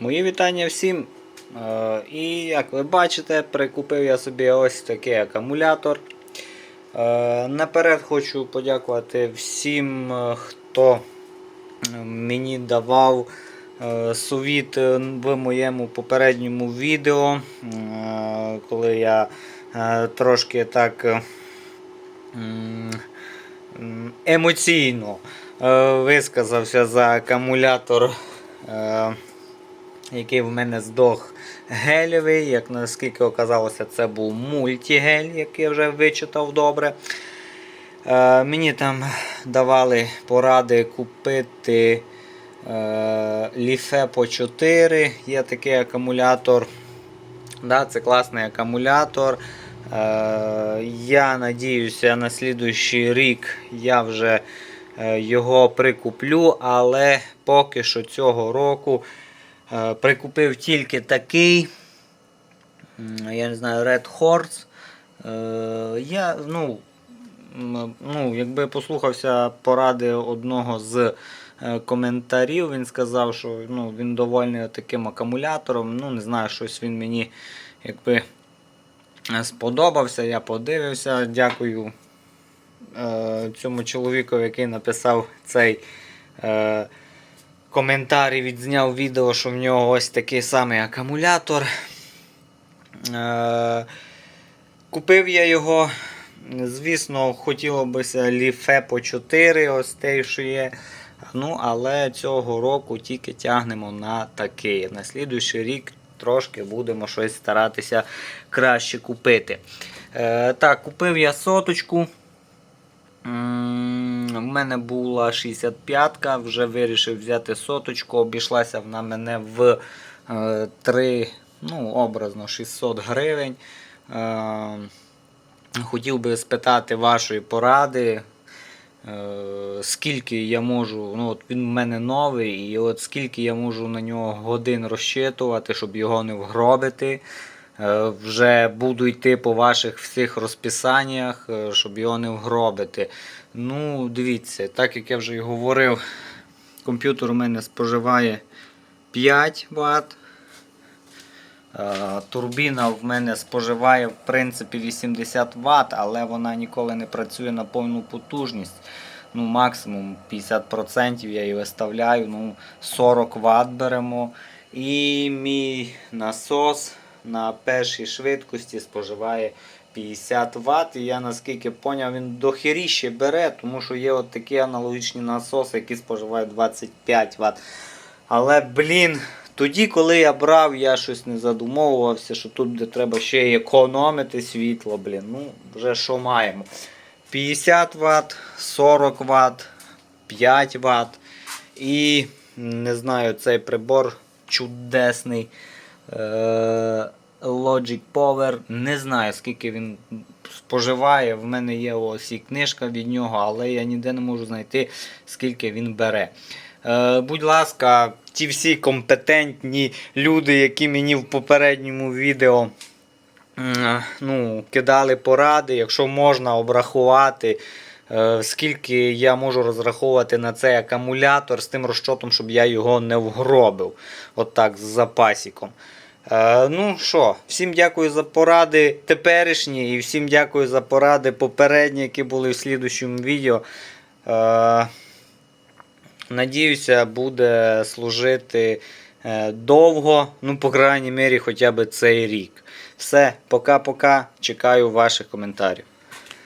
Мої вітання всім. Е, І як ви бачите, прикупив я собі ось такий акумулятор. Е, Наперед хочу подякувати всім, е, хто мені давав совіт в моєму попередньому відео, коли я трошки так емоційно висказався за акумулятор. Який в мене здох гелєвий. Як наскільки оказалося, це був мультігель, який я вже вичитав добре. Е, мені там давали поради купити е, ліфе по 4. Є такий акумулятор. Да, це класний акумулятор. Е, я надіюся, на слідуючий рік я вже е, його прикуплю, але поки що цього року прикупив тільки такий. Я не знаю, Red Horse. Е, я, ну, ну, якби послухався поради одного з е, коментарів, він сказав, що ну, він довольний таким акумулятором. Ну, не знаю, щось він мені якби е, сподобався. Я подивився. Дякую е, цьому чоловіку, який написав цей е, коментар і відзняв відео, що в нього ось такий самий акумулятор. Е, купив я його. Звісно, хотіло бися ліфе по 4, ось той, що є. Ну, але цього року тільки тягнемо на такий. На слідуючий рік трошки будемо щось старатися краще купити. Е, так, купив я соточку. В мене була 65-ка, вже вирішив взяти соточку, обійшлася вона мене в е, 3, ну, образно 600 гривень. Е, хотів би спитати вашої поради, е, скільки я можу, ну от він в мене новий, і от скільки я можу на нього годин розчитувати, щоб його не вгробити. Е, Вже буду йти по ваших всіх розписаннях, е, щоб його не вгробити. Ну, дивіться, так як я вже і говорив, комп'ютер у мене споживає 5 Вт. Е, Турбіна в мене споживає в принципі 80 Вт, але вона ніколи не працює на повну потужність. Ну, Максимум 50% я її виставляю, ну, 40 Вт беремо. І мій насос на першій швидкості споживає 50 Вт. І я наскільки поняв, він дохеріще бере, тому що є от такі аналогічні насоси, які споживають 25 Вт. Але, блін, тоді, коли я брав, я щось не задумовувався, що тут де треба ще й економити світло, блін. Ну, вже що маємо. 50 Вт, 40 Вт, 5 Вт. І не знаю, цей прибор чудесний. Е- Logic Power. Не знаю, скільки він споживає. В мене є ось і книжка від нього, але я ніде не можу знайти, скільки він бере. Е, будь ласка, ті всі компетентні люди, які мені в попередньому відео ну, кидали поради, якщо можна обрахувати, е, скільки я можу розраховувати на цей акумулятор з тим розчотом, щоб я його не вгробив. Отак, з запасіком. Е, ну що, всім дякую за поради теперішні і всім дякую за поради попередні, які були в слідущому відео. Е, Надіюся, буде служити е, довго, ну, по крайній мірі, хоча б цей рік. Все, пока-пока. Чекаю ваших коментарів.